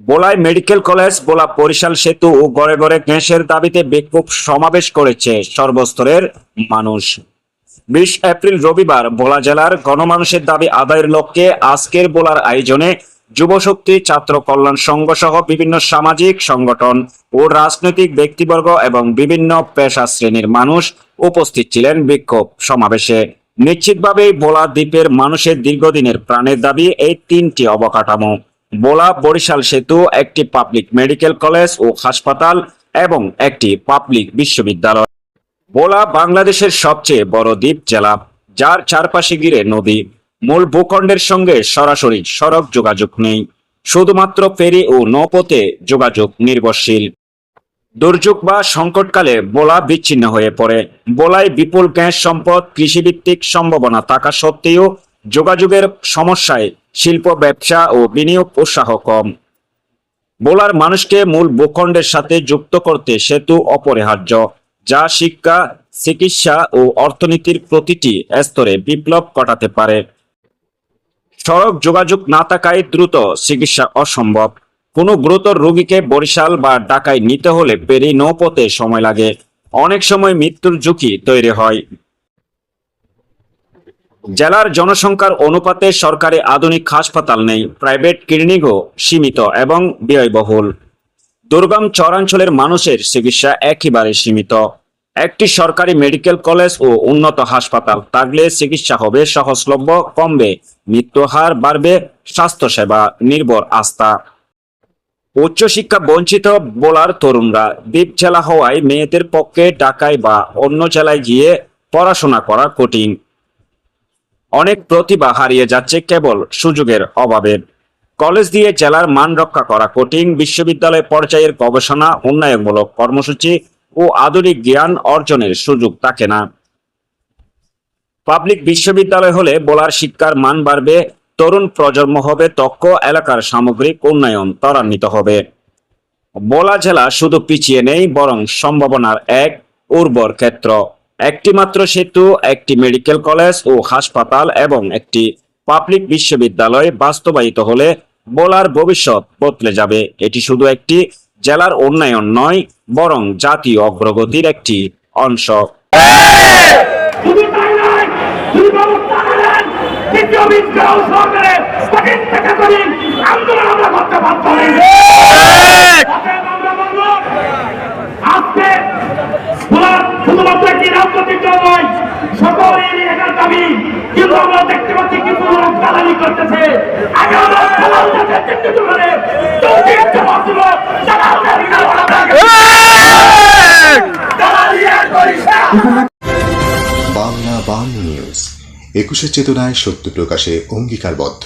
বোলাই medical college বোলা বরিশাল সেতু ও গড়ে গড়ে গ্যাসের দাবিতে বিক্ষোভ সমাবেশ করেছে সর্বস্তরের মানুষ। বিশ এপ্রিল রবিবার বোলা জেলার গণমানুষের দাবি আদায়ের লক্ষ্যে আজকের বোলার আয়োজনে যুবশক্তি, ছাত্র কল্যাণ সংঘ সহ বিভিন্ন সামাজিক সংগঠন ও রাজনৈতিক ব্যক্তিবর্গ এবং বিভিন্ন পেশা শ্রেণির মানুষ উপস্থিত ছিলেন বিক্ষোভ সমাবেশে। নিশ্চিতভাবেই বোলা দ্বীপের মানুষের দীর্ঘদিনের প্রাণের দাবি এই তিনটি অবকাঠামো। বোলা বরিশাল সেতু, একটি পাবলিক মেডিকেল কলেজ ও হাসপাতাল এবং একটি পাবলিক বিশ্ববিদ্যালয়। বোলা বাংলাদেশের সবচেয়ে বড় দ্বীপ জেলা, যার চারপাশে ঘিরে নদী। মূল ভূখণ্ডের সঙ্গে সরাসরি সড়ক যোগাযোগ নেই। শুধুমাত্র ফেরি ও নৌপথে যোগাযোগ নির্ভরশীল। দুর্যোগ বা সংকটকালে বোলা বিচ্ছিন্ন হয়ে পড়ে। বোলায় বিপুল গ্যাস সম্পদ, কৃষিভিত্তিক সম্ভাবনা থাকা সত্ত্বেও যোগাযোগের সমস্যায় শিল্প, ব্যবসা ও বিনিয়োগ উৎসাহ কম। বোলার মানুষকে মূল ভূখণ্ডের সাথে যুক্ত করতে সেতু অপরিহার্য, যা শিক্ষা, চিকিৎসা ও অর্থনীতির প্রতিটি স্তরে বিপ্লব ঘটাতে পারে। সড়ক যোগাযোগ না থাকায় দ্রুত চিকিৎসা অসম্ভব। কোনো গুরুতর রোগীকে বরিশাল বা ঢাকায় নিতে হলে পেরি নৌপথে সময় লাগে। অনেক সময় মৃত্যুর ঝুঁকি তৈরি হয়। জেলার জনসংখ্যার অনুপাতে সরকারি আধুনিক হাসপাতাল নেই, প্রাইভেট ক্লিনিকও সীমিত এবং ব্যয়বহুল। দুর্গম চরাঞ্চলের মানুষের চিকিৎসা একেবারে সীমিত। একটি সরকারি মেডিকেল কলেজ ও উন্নত হাসপাতাল থাকলে চিকিৎসা হবে সহজলভ্য, কমবে মৃত্যুহার বাড়বে, স্বাস্থ্যসেবা নির্ভর আস্থা। উচ্চশিক্ষা বঞ্চিত বোলার তরুণরা দ্বীপ জেলা হওয়ায় মেয়েদের পক্ষে ঢাকায় বা অন্য জেলায় গিয়ে পড়াশোনা করা কঠিন। অনেক প্রতিভা হারিয়ে যাচ্ছে কেবল সুযোগের অভাবে। কলেজ দিয়ে জেলার মান রক্ষা করা কঠিন বিশ্ববিদ্যালয় পর্যায়ের গবেষণা, উন্নয়নমূলক কর্মসূচি ও আধুনিক জ্ঞান অর্জনের সুযোগ থাকে না। পাবলিক বিশ্ববিদ্যালয় হলে বোলার শিক্ষার মান বাড়বে, তরুণ প্রজন্ম হবে, দক্ষ এলাকার সামগ্রিক উন্নয়ন ত্বরান্বিত হবে। বোলা জেলা শুধু পিছিয়ে নেই, বরং সম্ভাবনার এক উর্বর ক্ষেত্র। একটি মাত্র সেতু, একটি মেডিকেল কলেজ ও হাসপাতাল এবং একটি পাবলিক বিশ্ববিদ্যালয় বাস্তবায়িত হলে বোলার ভবিষ্যৎ বদলে যাবে। এটি শুধু একটি জেলার উন্নয়ন নয়, বরং জাতীয় অগ্রগতির একটি অংশ। শুধু তাই নয় শুধু ব্যবস্থা নেন দ্বিতীয় বিদ্রোহ সরকারে কঠিন থেকে কঠিন আন্দোলন আমরা করতে বাধ্য হই অতএব আমরা বলব আজকে বলার শুধুমাত্র একটি রাজনৈতিক দল নয় সকল এই এলাকার দাবি কিন্তু আমরা দেখতে পাচ্ছি কিন্তু লোক দালালি করতেছে। বাংলা বাংলা নিউজ একুশে চেতনায় সত্য প্রকাশে অঙ্গীকারবদ্ধ।